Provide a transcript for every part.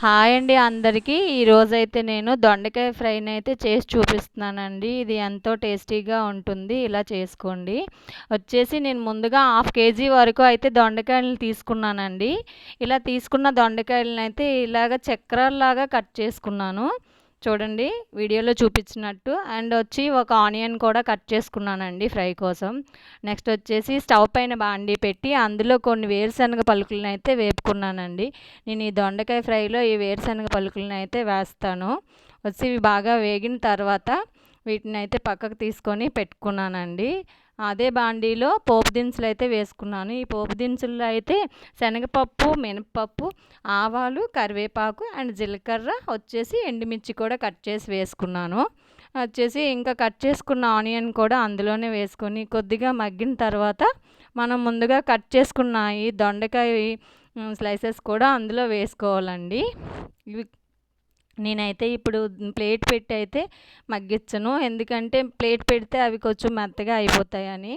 Hi అండి అందరికీ. ఈరోజైతే నేను దొండకాయ ఫ్రైని అయితే చేసి చూపిస్తున్నానండి. ఇది ఎంతో టేస్టీగా ఉంటుంది. ఇలా చేసుకోండి. వచ్చేసి నేను ముందుగా హాఫ్ కేజీ వరకు అయితే దొండకాయలను తీసుకున్నానండి. ఇలా తీసుకున్న దొండకాయలను అయితే ఇలాగ చక్రాల్లాగా కట్ చేసుకున్నాను. చూడండి వీడియోలో చూపించినట్టు. అండ్ వచ్చి ఒక ఆనియన్ కూడా కట్ చేసుకున్నానండి ఫ్రై కోసం. నెక్స్ట్ వచ్చేసి స్టవ్ పైన బాండి పెట్టి అందులో కొన్ని వేరుశనగ పలుకులను అయితే వేపుకున్నానండి. నేను ఈ దొండకాయ ఫ్రైలో ఈ వేరుశనగ పలుకులను అయితే వేస్తాను. వచ్చి ఇవి బాగా వేగిన తర్వాత వీటిని అయితే పక్కకు తీసుకొని పెట్టుకున్నానండి. అదే బాండీలో పోపు దినుసులు అయితే వేసుకున్నాను. ఈ పోపు దినుసుల్లో అయితే శనగపప్పు మినపప్పు ఆవాలు కరివేపాకు అండ్ జీలకర్ర వచ్చేసి ఎండుమిర్చి కూడా కట్ చేసి వేసుకున్నాను. వచ్చేసి ఇంకా కట్ చేసుకున్న ఆనియన్ కూడా అందులోనే వేసుకొని కొద్దిగా మగ్గిన తర్వాత మనం ముందుగా కట్ చేసుకున్న ఈ దొండకాయ స్లైసెస్ కూడా అందులో వేసుకోవాలండి. ఇవి నేనైతే ఇప్పుడు ప్లేట్ పెట్టి అయితే మగ్గించను ఎందుకంటే ప్లేట్ పెడితే అవి కొంచెం మెత్తగా అయిపోతాయని.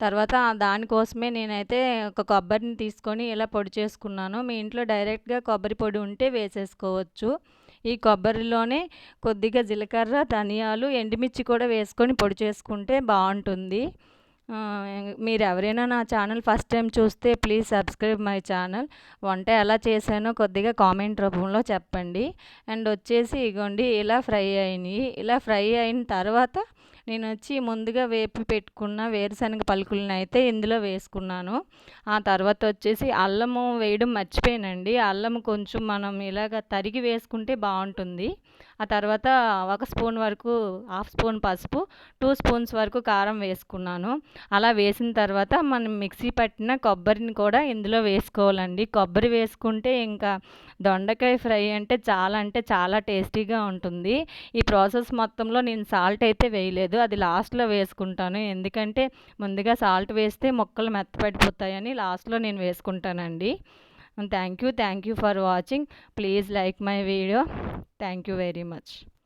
తర్వాత దానికోసమే నేనైతే ఒక కొబ్బరిని తీసుకొని ఇలా పొడి చేసుకున్నాను. మీ ఇంట్లో డైరెక్ట్గా కొబ్బరి పొడి ఉంటే వేసేసుకోవచ్చు. ఈ కొబ్బరిలోనే కొద్దిగా జీలకర్ర ధనియాలు ఎండుమిర్చి కూడా వేసుకొని పొడి చేసుకుంటే బాగుంటుంది. మీరు ఎవరైనా నా ఛానల్ ఫస్ట్ టైం చూస్తే ప్లీజ్ సబ్స్క్రైబ్ మై ఛానల్. వంట ఎలా చేశానో కొద్దిగా కామెంట్ రూపంలో చెప్పండి. అండ్ వచ్చేసి ఇగోండి ఇలా ఫ్రై అయినాయి. ఇలా ఫ్రై అయిన తర్వాత నేను వచ్చి ముందుగా వేపి పెట్టుకున్న వేరుశనగ పలుకులను అయితే ఇందులో వేసుకున్నాను. ఆ తర్వాత వచ్చేసి అల్లము వేయడం మర్చిపోయానండి. అల్లం కొంచెం మనం ఇలాగ తరిగి వేసుకుంటే బాగుంటుంది ఆ తర్వాత ఒక స్పూన్ వరకు హాఫ్ స్పూన్ పసుపు టూ స్పూన్స్ వరకు కారం వేసుకున్నాను. అలా వేసిన తర్వాత మనం మిక్సీ పట్టిన కొబ్బరిని కూడా ఇందులో వేసుకోవాలండి. కొబ్బరి వేసుకుంటే ఇంకా దొండకాయ ఫ్రై అంటే చాలా అంటే చాలా టేస్టీగా ఉంటుంది. ఈ ప్రాసెస్ మొత్తంలో నేను సాల్ట్ అయితే వేయలేదు. అది లాస్ట్లో వేసుకుంటాను. ఎందుకంటే ముందుగా సాల్ట్ వేస్తే మొక్కలు మెత్తపడిపోతాయని లాస్ట్లో నేను వేసుకుంటానండి. Thank you thank you for watching. Please like my video. Thank you very much.